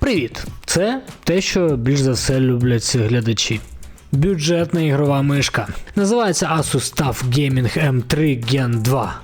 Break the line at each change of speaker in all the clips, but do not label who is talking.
Привіт! Це те, що більш за все люблять глядачі. Бюджетна ігрова мишка. Називається Asus TUF Gaming M3 Gen 2.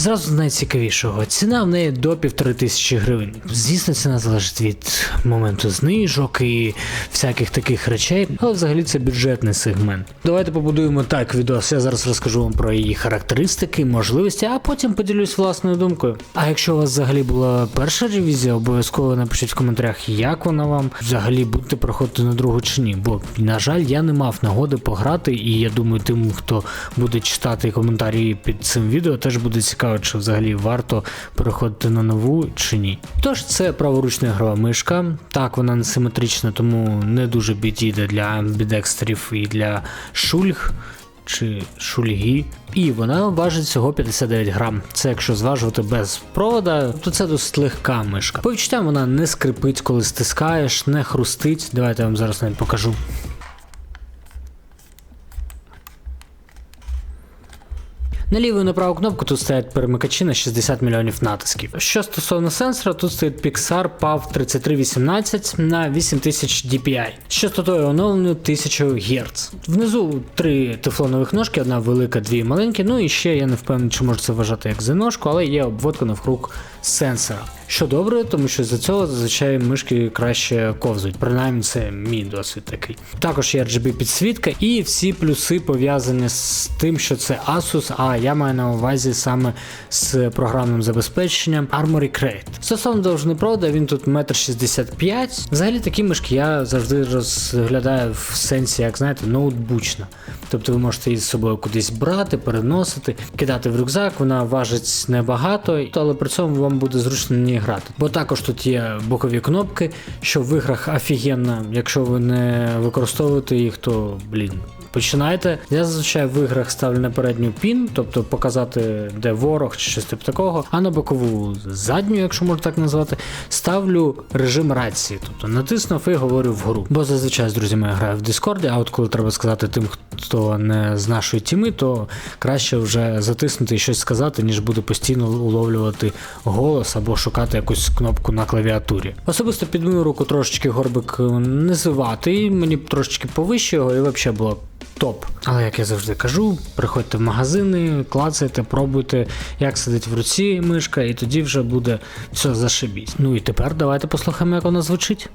Зразу з найцікавішого. Ціна в неї до півтори тисячі гривень. Звісно, ціна залежить від моменту знижок і всяких таких речей, але взагалі це бюджетний сегмент. Давайте побудуємо так відос. Я зараз розкажу вам про її характеристики, можливості, а потім поділюсь власною думкою. А якщо у вас взагалі була перша ревізія, обов'язково напишіть в коментарях, як вона вам взагалі будете проходити на другу чи ні. Бо, на жаль, я не мав нагоди пограти, і я думаю, тим, хто буде читати коментарі під цим відео, теж буде цікаво, чи взагалі варто переходити на нову чи ні. Тож це праворучна ігрова мишка. Так, вона не симетрична, тому не дуже підійде для амбідекстерів і для шульг. Чи шульги, і вона важить всього 59 грам. Це якщо зважувати без провода, то це досить легка мишка. По відчуттям вона не скрипить, коли стискаєш, не хрустить. Давайте я вам зараз навіть покажу. На ліву і на праву кнопку тут стоять перемикачі на 60 мільйонів натисків. Що стосовно сенсора, тут стоїть Pixar PAV 3318 на 8000 DPI з частотою оновленою 1000 Гц. Внизу три тефлонових ножки, одна велика, дві маленькі. Ну і ще я не впевнений, чи можу це вважати як Z-ножку, але є обводка навкруг сенсора. Що добре, тому що за цього зазвичай мишки краще ковзують. Принаймні, це мій досвід такий. Також є RGB підсвітка і всі плюси пов'язані з тим, що це Asus, а я маю на увазі саме з програмним забезпеченням Armory Crate. Стосовно довжини провода, він тут 1,65 м. Взагалі такі мишки я завжди розглядаю в сенсі, як знаєте, ноутбучна. Тобто ви можете її з собою кудись брати, переносити, кидати в рюкзак, вона важить небагато, але при цьому вам буде зручно на ній грати. Бо також тут є бокові кнопки, що в іграх офігенно, якщо ви не використовуєте їх, то блін. Починайте. Я зазвичай в іграх ставлю на передню пін, тобто показати, де ворог чи щось типу такого, а на бокову задню, якщо можна так назвати, ставлю режим рації, тобто натиснув і говорю вгору. Бо зазвичай з друзями я граю в Дискорді, а от коли треба сказати тим, хто не з нашої тіми, то краще вже затиснути і щось сказати, ніж буде постійно уловлювати голос або шукати якусь кнопку на клавіатурі. Особисто під мою руку трошечки горбик низиватий, мені трошечки повище його і взагалі було топ. Але як я завжди кажу, приходьте в магазини, клацайте, пробуйте, як сидить в руці мишка, і тоді вже буде все зашибіть. Ну і тепер давайте послухаємо, як вона звучить.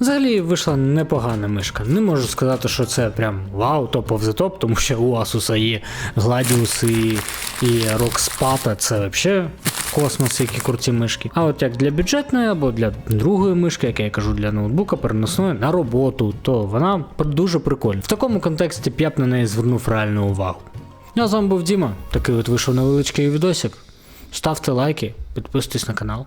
Взагалі вийшла непогана мишка. Не можу сказати, що це прям вау, топ of топ, тому що у Asus є Gladius і, і ROG Spata, це взагалі космос, які круті мишки. А от як для бюджетної або для другої мишки, як я кажу, для ноутбука переносної на роботу, то вона дуже прикольна. В такому контексті б я б на неї звернув реальну увагу. А з вами був Діма. Такий от вийшов невеличкий відосик. Ставте лайки, підписуйтесь на канал.